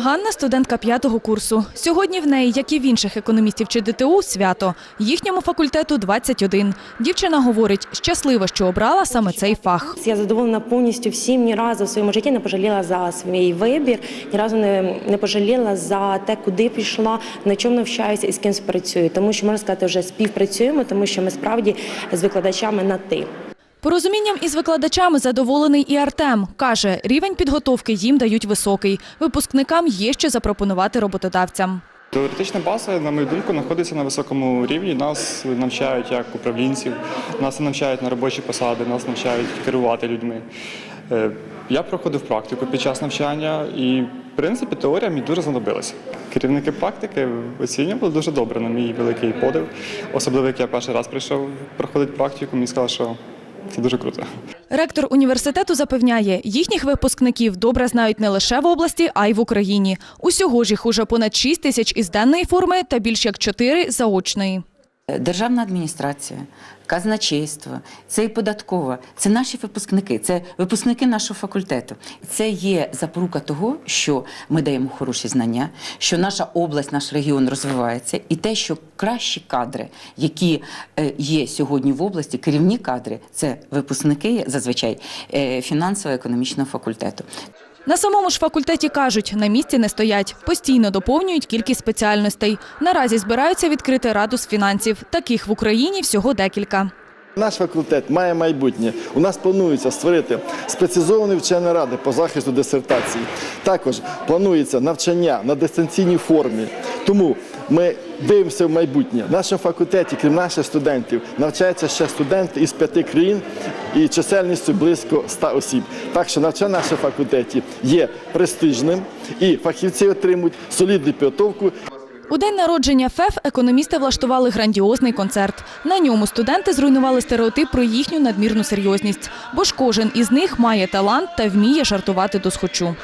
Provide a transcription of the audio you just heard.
Ганна студентка п'ятого курсу. Сьогодні в неї, як і в інших економістів чи ДТУ, свято. Їхньому факультету 21. Дівчина говорить, щаслива, що обрала саме цей фах. Я задоволена повністю всім. Ні разу в своєму житті не пожаліла за свій вибір, ні разу не, не пожаліла за те, куди пішла, на чому навчаюся і з ким співпрацюю. Тому що можна сказати, вже співпрацюємо, тому що ми справді з викладачами на ти. Порозумінням із викладачами задоволений і Артем. Каже, рівень підготовки їм дають високий. Випускникам є що запропонувати роботодавцям. Теоретична база, на мою думку, знаходиться на високому рівні. Нас навчають як управлінців, нас навчають на робочі посади, нас навчають керувати людьми. Е, Я проходив практику під час навчання і, в принципі, теорія мені дуже знадобилася. Керівники практики оцінювали дуже добре на мій великий подив. Особливо, як я перший раз прийшов проходити практику, мені сказали, що це дуже круто. Ректор університету запевняє, їхніх випускників добре знають не лише в області, а й в Україні. Усього ж їх уже понад 6 тисяч із денної форми та більш як 4 заочної. Державна адміністрація, казначейство, це і податкова, це наші випускники, це випускники нашого факультету. Це є запорука того, що ми даємо хороші знання, що наша область, наш регіон розвивається, і те, що кращі кадри, які е, є сьогодні в області, керівні кадри, це випускники зазвичай е, фінансово-економічного факультету. На самому ж факультеті кажуть, на місці не стоять, постійно доповнюють кількість спеціальностей. Наразі збираються відкрити раду з фінансів. Таких в Україні всього декілька. Наш факультет має майбутнє. У нас планується створити спеціалізовані вчені ради по захисту дисертацій. Також планується навчання на дистанційній формі. Тому ми дивимося в майбутнє. В нашому факультеті, крім наших студентів, навчаються ще студенти із п'яти країн і чисельністю близько 100 осіб. Так що навчання на факультеті є престижним і фахівці отримують солідну підготовку У день народження ФЕФ економісти влаштували грандіозний концерт. На ньому студенти зруйнували стереотип про їхню надмірну серйозність, бо ж кожен із них має талант та вміє жартувати до схочу.